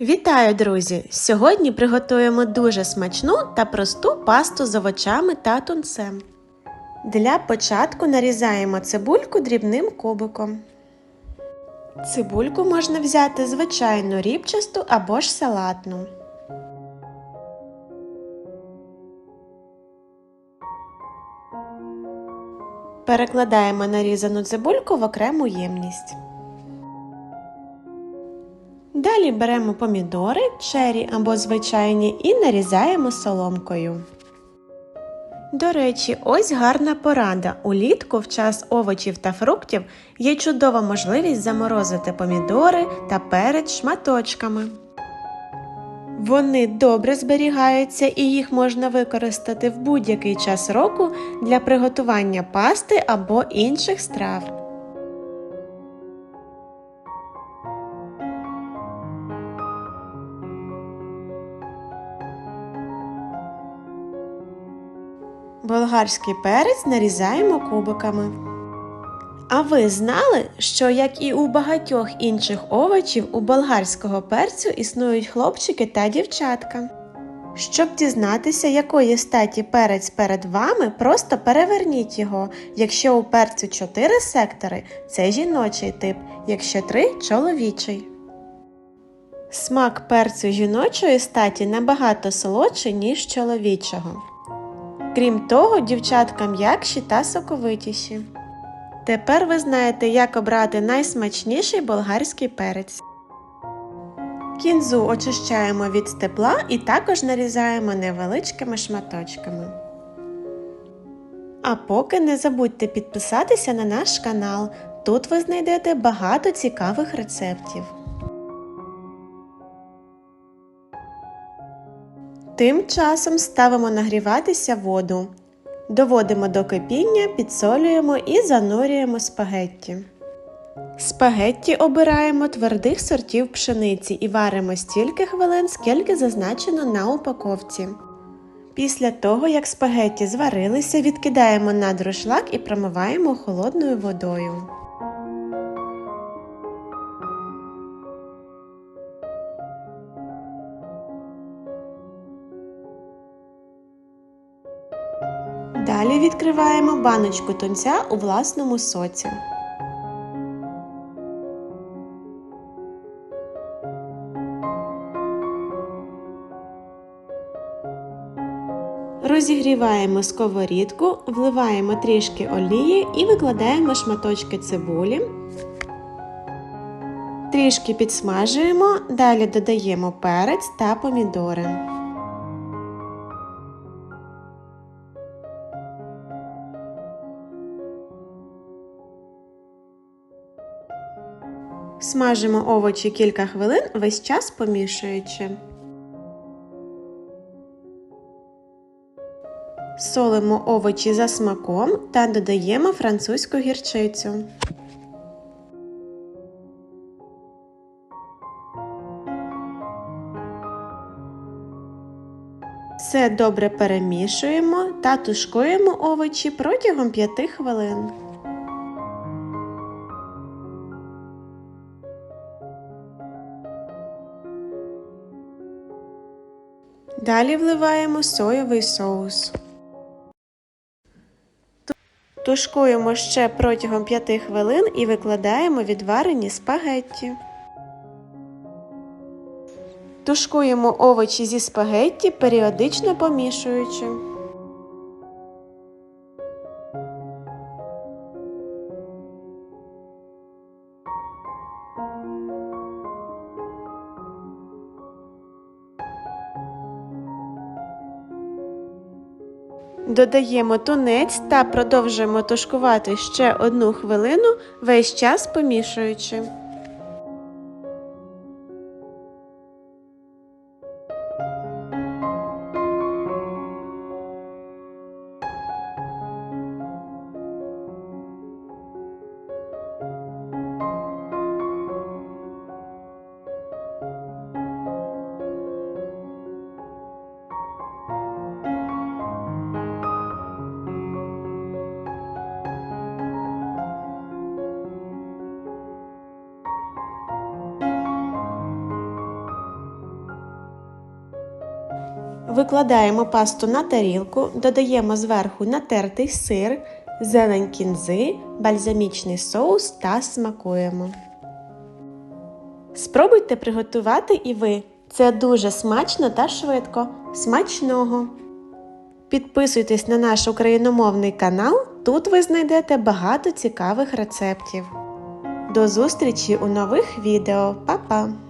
Вітаю, друзі! Сьогодні приготуємо дуже смачну та просту пасту з овочами та тунцем. Для початку нарізаємо цибульку дрібним кубиком. Цибульку можна взяти звичайну рібчасту або ж салатну. Перекладаємо нарізану цибульку в окрему ємність. Далі беремо помідори, чері або звичайні і нарізаємо соломкою. До речі, ось гарна порада. Улітку в час овочів та фруктів є чудова можливість заморозити помідори та перець шматочками. Вони добре зберігаються і їх можна використати в будь-який час року для приготування пасти або інших страв. Болгарський перець нарізаємо кубиками. А ви знали, що як і у багатьох інших овочів, у болгарського перцю існують хлопчики та дівчатка? Щоб дізнатися, якої статі перець перед вами, просто переверніть його. Якщо у перцю 4 сектори, це жіночий тип, якщо 3 чоловічий. Смак перцю жіночої статі набагато солодший, ніж чоловічого. Крім того, дівчатка м'якші та соковитіші. Тепер ви знаєте, як обрати найсмачніший болгарський перець. Кінзу очищаємо від степла і також нарізаємо невеличкими шматочками. А поки не забудьте підписатися на наш канал. Тут ви знайдете багато цікавих рецептів. Тим часом ставимо нагріватися воду. Доводимо до кипіння, підсолюємо і занурюємо спагетті. Спагетті обираємо твердих сортів пшениці і варимо стільки хвилин, скільки зазначено на упаковці. Після того, як спагетті зварилися, відкидаємо на друшлак і промиваємо холодною водою. Далі відкриваємо баночку тунця у власному соці. Розігріваємо сковорідку, вливаємо трішки олії і викладаємо шматочки цибулі. Трішки підсмажуємо, далі додаємо перець та помідори. Смажимо овочі кілька хвилин, весь час помішуючи. Солимо овочі за смаком та додаємо французьку гірчицю. Все добре перемішуємо та тушкуємо овочі протягом 5 хвилин. Далі вливаємо соєвий соус. Тушкуємо ще протягом 5 хвилин і викладаємо відварені спагетті. Тушкуємо овочі зі спагетті, періодично помішуючи. Додаємо тунець та продовжуємо тушкувати ще одну хвилину, весь час помішуючи. Викладаємо пасту на тарілку, додаємо зверху натертий сир, зелень кінзи, бальзамічний соус та смакуємо. Спробуйте приготувати і ви. Це дуже смачно та швидко. Смачного! Підписуйтесь на наш україномовний канал, тут ви знайдете багато цікавих рецептів. До зустрічі у нових відео. Па-па!